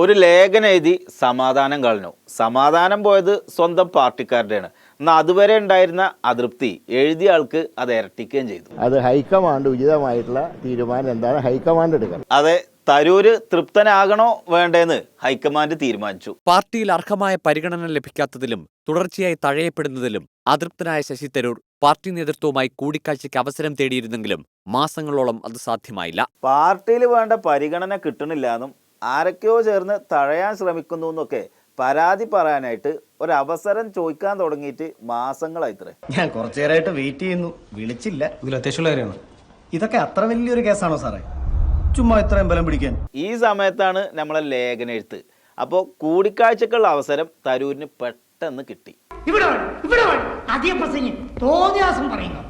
ഒരു ലേഖനം എഴുതി സമാധാനം കളഞ്ഞു. സമാധാനം പോയത് സ്വന്തം പാർട്ടിക്കാരുടെയാണ്. എന്നാൽ അതുവരെ ഉണ്ടായിരുന്ന അതൃപ്തി എഴുതിയ ആൾക്ക് അത് ഇരട്ടിക്കുകയും ചെയ്തു. അത് ഹൈക്കമാൻഡ് ഉചിതമായിട്ടുള്ള തീരുമാനം എന്താണ്? ഹൈക്കമാൻഡ് എടുക്കണം. അതെ തരൂര് തൃപ്തനാകണോ വേണ്ടേന്ന് ഹൈക്കമാൻഡ് തീരുമാനിച്ചു. പാർട്ടിയിൽ അർഹമായ പരിഗണന ലഭിക്കാത്തതിലും തുടർച്ചയായി തഴയപ്പെടുന്നതിലും അതൃപ്തനായ ശശി തരൂർ പാർട്ടി നേതൃത്വവുമായി കൂടിക്കാഴ്ചയ്ക്ക് അവസരം തേടിയിരുന്നെങ്കിലും മാസങ്ങളോളം അത് സാധ്യമായില്ല. പാർട്ടിയിൽ വേണ്ട പരിഗണന കിട്ടണില്ല എന്നും ആരൊക്കെയോ ചേർന്ന് തഴയാൻ ശ്രമിക്കുന്നു എന്നൊക്കെ പരാതി പറയാനായിട്ട് ഒരവസരം ചോദിക്കാൻ തുടങ്ങിയിട്ട് മാസങ്ങളായിത്രേ. ഞാൻ കുറച്ചു നേരമായിട്ട് വെയിറ്റ് ചെയ്യുന്നു. വിളിച്ചില്ല. ഇതിൽ അത്യാവശ്യമുള്ള കാര്യമാണ്. ഇതൊക്കെ അത്ര വലിയൊരു കേസാണോ സാറേ? ചുമ്മാ ഇത്രയും ബലം പിടിക്കാൻ. ഈ സമയത്താണ് നമ്മളെ ലേഖന എഴുത്ത്. അപ്പോൾ കൂടിക്കാഴ്ചക്കുള്ള അവസരം തരൂരിന് പെട്ടെന്ന് കിട്ടി. ഇവിടെ പ്രസംഗം പറയുന്നു.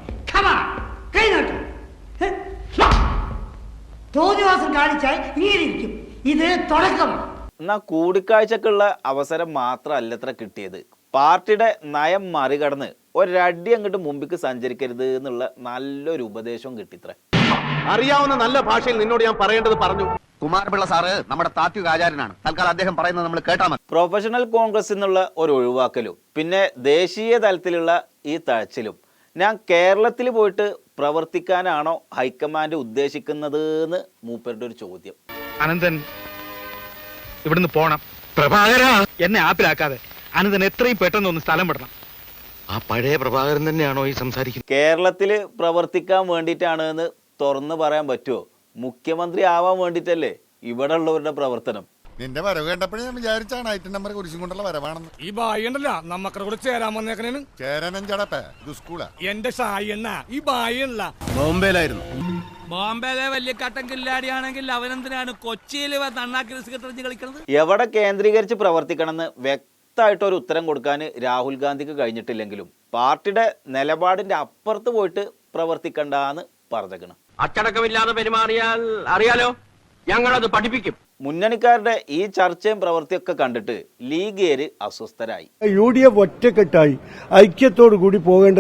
കാണിച്ചാൽ ഇങ്ങനെ ഇരിക്കും. ഇത് തുടക്കം. എന്നാൽ കൂടിക്കാഴ്ചക്കുള്ള അവസരം മാത്രമല്ലത്ര കിട്ടിയത്. പാർട്ടിയുടെ നയം മറികടന്ന് ഒരടി അങ്ങോട്ട് മുമ്പിക്ക് സഞ്ചരിക്കരുത് എന്നുള്ള നല്ലൊരു ഉപദേശവും കിട്ടിത്ര അറിയാവുന്ന നല്ല ഭാഷയിൽ നിന്നോട് ഞാൻ പറയേണ്ടത് പറഞ്ഞു. കുമാരപിള്ള സാറ് നമ്മുടെ താത്വിക ആചാര്യനാണ്. തൽക്കാലം അദ്ദേഹം പറയുന്നത് നമ്മൾ കേട്ടാ മതി. പ്രൊഫഷണൽ കോൺഗ്രസ് എന്നുള്ള ഒരു ഒഴിവാക്കലും പിന്നെ ദേശീയ തലത്തിലുള്ള ഈ തഴച്ചിലും ഞാൻ കേരളത്തിൽ പോയിട്ട് പ്രവർത്തിക്കാനാണോ ഹൈക്കമാൻഡ് ഉദ്ദേശിക്കുന്നത് എന്ന് മൂപ്പരുടെ ഒരു ചോദ്യം. അനന്തൻ ഇവിടുന്ന് പോണം. പ്രഭാകര എന്നെ ആപ്പിലാക്കാതെ. അനന്തൻ എത്രയും പെട്ടെന്ന് ഒന്ന് സ്ഥലം വിടണം. ആ പഴയ പ്രഭാകരൻ തന്നെയാണോ ഈ സംസാരിക്കുന്നത്? കേരളത്തിൽ പ്രവർത്തിക്കാൻ വേണ്ടിയിട്ടാണ് എന്ന് തുറന്നു പറയാൻ പറ്റുമോ? മുഖ്യമന്ത്രി ആവാൻ വേണ്ടിയിട്ടല്ലേ ഇവിടെ ഉള്ളവരുടെ പ്രവർത്തനം? നിന്റെ വരവ് കണ്ടപ്പോഴേ ഞാൻ വിചാരിച്ചാണ് ഐറ്റം നമ്പർ കുരിശും കൊണ്ടുള്ള വരവാണെന്ന്. ഈ ബായിണ്ടല്ല നമ്മക്കടെ കൂടെ ചേരാൻ വന്നേക്കണേന്. ചേരനം ചടപ്പേ ഇത് സ്കൂളാ എന്റെ സായി എന്നാ ഈ ബായി ഉള്ള. ബോംബെയിലായിരുന്നു. ബോംബെയിലെ വലിയ കട്ടൻ കില്ലാടിയാണെങ്കിൽ അവനെന്തിനാണ് കൊച്ചിയിൽ സെക്രട്ടറി കളിക്കുന്നത് എവിടെ കേന്ദ്രീകരിച്ച് പ്രവർത്തിക്കണമെന്ന് വ്യക്തമായിട്ട് ഒരു ഉത്തരം കൊടുക്കാൻ രാഹുൽ ഗാന്ധിക്ക് കഴിഞ്ഞിട്ടില്ലെങ്കിലും പാർട്ടിയുടെ നിലപാടിന്റെ അപ്പുറത്ത് പോയിട്ട് പ്രവർത്തിക്കണ്ടെന്ന് പറഞ്ഞേക്കണം. അച്ചടക്കമില്ലാതെ പെരുമാറിയാൽ അറിയാലോ ഞങ്ങളത് പഠിപ്പിക്കും. മുന്നണിക്കാരുടെ ഈ ചർച്ചയും പ്രവൃത്തിയൊക്കെ കണ്ടിട്ട് ലീഗേര് അസ്വസ്ഥരായി. യു ഡി എഫ് ഒറ്റക്കെട്ടായി. ഐക്യത്തോടു കൂടി പോകേണ്ട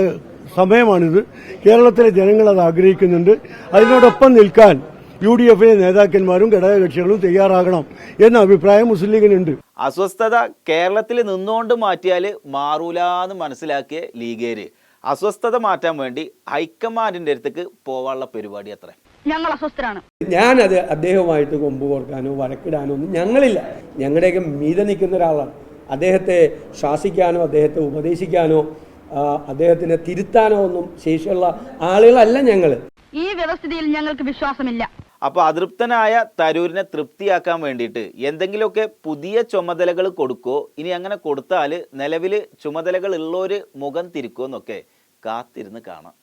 സമയമാണിത്. കേരളത്തിലെ ജനങ്ങൾ അത് ആഗ്രഹിക്കുന്നുണ്ട്. അതിനോടൊപ്പം നിൽക്കാൻ യു ഡി എഫിലെ നേതാക്കന്മാരും ഘടകകക്ഷികളും തയ്യാറാകണം എന്ന അഭിപ്രായം മുസ്ലിം ലീഗിനുണ്ട്. അസ്വസ്ഥത കേരളത്തിൽ നിന്നുകൊണ്ട് മാറ്റിയാൽ മാറൂലാന്ന് മനസ്സിലാക്കിയ ലീഗേര്. അസ്വസ്ഥത മാറ്റാൻ വേണ്ടി ഹൈക്കമാൻഡിന്റെ അടുത്തേക്ക് പോവാനുള്ള പരിപാടി അത്രേ. ഞങ്ങൾ അസ്വസ്ഥരാണ്. ഞാനത് അദ്ദേഹവുമായിട്ട് കൊമ്പ് കോർക്കാനോ വഴക്കിടാനോ ഒന്നും ഞങ്ങളില്ല. ഞങ്ങളുടെയൊക്കെ മീതെ നിൽക്കുന്ന ഒരാളാണ്. അദ്ദേഹത്തെ ശാസിക്കാനോ അദ്ദേഹത്തെ ഉപദേശിക്കാനോ അദ്ദേഹത്തിനെ തിരുത്താനോ ഒന്നും ശേഷിയുള്ള ആളുകളല്ല ഞങ്ങൾ ഈ വ്യവസ്ഥിതിയിൽ ഞങ്ങൾക്ക് വിശ്വാസമില്ല. അപ്പോൾ അതൃപ്തനായ തരൂരിനെ തൃപ്തിയാക്കാൻ വേണ്ടിയിട്ട് എന്തെങ്കിലുമൊക്കെ പുതിയ ചുമതലകൾ കൊടുക്കോ? ഇനി അങ്ങനെ കൊടുത്താൽ നിലവിൽ ചുമതലകൾ ഉള്ളവർ മുഖം തിരിക്കുമോ എന്നൊക്കെ കാത്തിരുന്ന് കാണാം.